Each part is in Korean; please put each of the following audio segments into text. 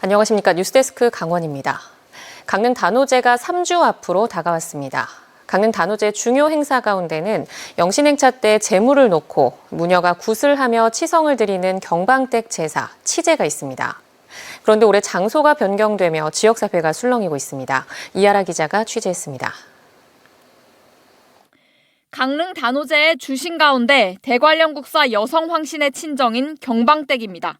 안녕하십니까. 뉴스데스크 강원입니다. 강릉 단오제가 3주 앞으로 다가왔습니다. 강릉 단오제 중요 행사 가운데는 영신행차 때 제물을 놓고 무녀가 굿을 하며 치성을 드리는 경방댁 제사, 치제가 있습니다. 그런데 올해 장소가 변경되며 지역사회가 술렁이고 있습니다. 이하라 기자가 취재했습니다. 강릉 단오제의 주신 가운데 대관령 국사 여성 황신의 친정인 경방댁입니다.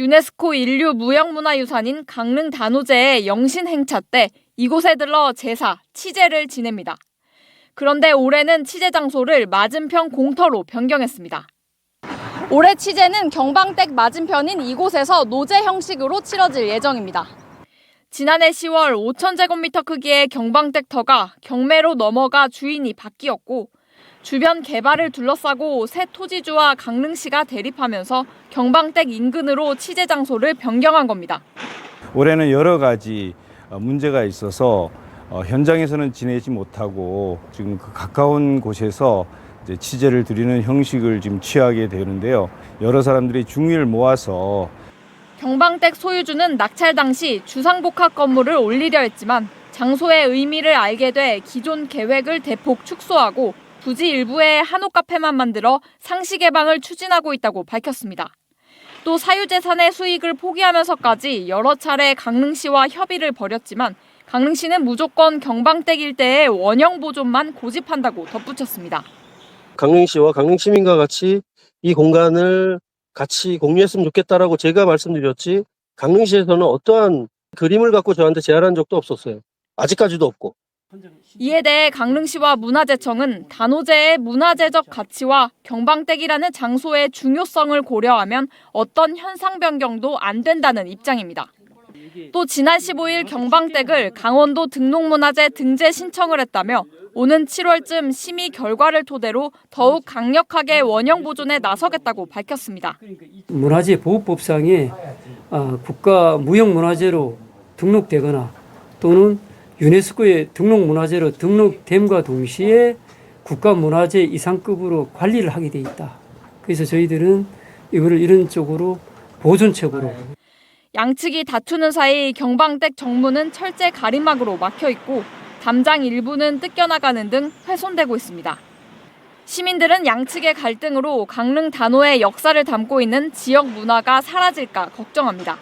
유네스코 인류 무형문화유산인 강릉 단오제의 영신 행차 때 이곳에 들러 제사, 치제를 지냅니다. 그런데 올해는 치제 장소를 맞은편 공터로 변경했습니다. 올해 치제는 경방댁 맞은편인 이곳에서 노제 형식으로 치러질 예정입니다. 지난해 10월 5,000제곱미터 크기의 경방댁터가 경매로 넘어가 주인이 바뀌었고 주변 개발을 둘러싸고 새 토지주와 강릉시가 대립하면서 경방댁 인근으로 치제 장소를 변경한 겁니다. 올해는 여러 가지 어, 문제가 있어서 어, 현장에서는 지내지 못하고 지금 그 가까운 곳에서 취재를 드리는 형식을 지금 취하게 되는데요. 여러 사람들이 중위를 모아서 경방댁 소유주는 낙찰 당시 주상복합 건물을 올리려 했지만 장소의 의미를 알게 돼 기존 계획을 대폭 축소하고 부지 일부에 한옥 카페만 만들어 상시 개방을 추진하고 있다고 밝혔습니다. 또 사유재산의 수익을 포기하면서까지 여러 차례 강릉시와 협의를 벌였지만 강릉시는 무조건 경방댁 일대의 원형 보존만 고집한다고 덧붙였습니다. 강릉시와 강릉 시민과 같이 이 공간을 같이 공유했으면 좋겠다라고 제가 말씀드렸지 강릉시에서는 어떠한 그림을 갖고 저한테 제안한 적도 없었어요. 아직까지도 없고. 이에 대해 강릉시와 문화재청은 단오제의 문화재적 가치와 경방댁이라는 장소의 중요성을 고려하면 어떤 현상 변경도 안 된다는 입장입니다. 또 지난 15일 경방댁을 강원도 등록문화재 등재 신청을 했다며 오는 7월쯤 심의 결과를 토대로 더욱 강력하게 원형 보존에 나서겠다고 밝혔습니다. 문화재 보호법상에 아, 국가 무형문화재로 등록되거나 또는 유네스코에 등록 문화재로 등록됨과 동시에 국가 문화재 이상급으로 관리를 하게 돼 있다. 그래서 저희들은 이거를 이런 쪽으로 보존책으로 양측이 다투는 사이 경방댁 정문은 철제 가림막으로 막혀 있고 담장 일부는 뜯겨나가는 등 훼손되고 있습니다. 시민들은 양측의 갈등으로 강릉 단오의 역사를 담고 있는 지역 문화가 사라질까 걱정합니다.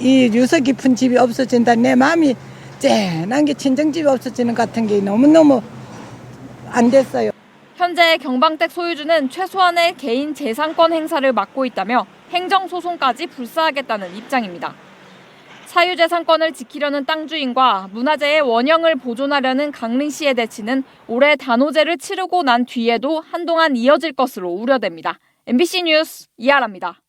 이 유서 깊은 집이 없어진다 내 마음이 쨍한 게 친정집이 없어지는 것 같은 게 너무너무 안 됐어요. 현재 경방댁 소유주는 최소한의 개인 재산권 행사를 맡고 있다며 행정소송까지 불사하겠다는 입장입니다. 사유재산권을 지키려는 땅 주인과 문화재의 원형을 보존하려는 강릉시의 대치는 올해 단오제를 치르고 난 뒤에도 한동안 이어질 것으로 우려됩니다. MBC 뉴스 이하라입니다.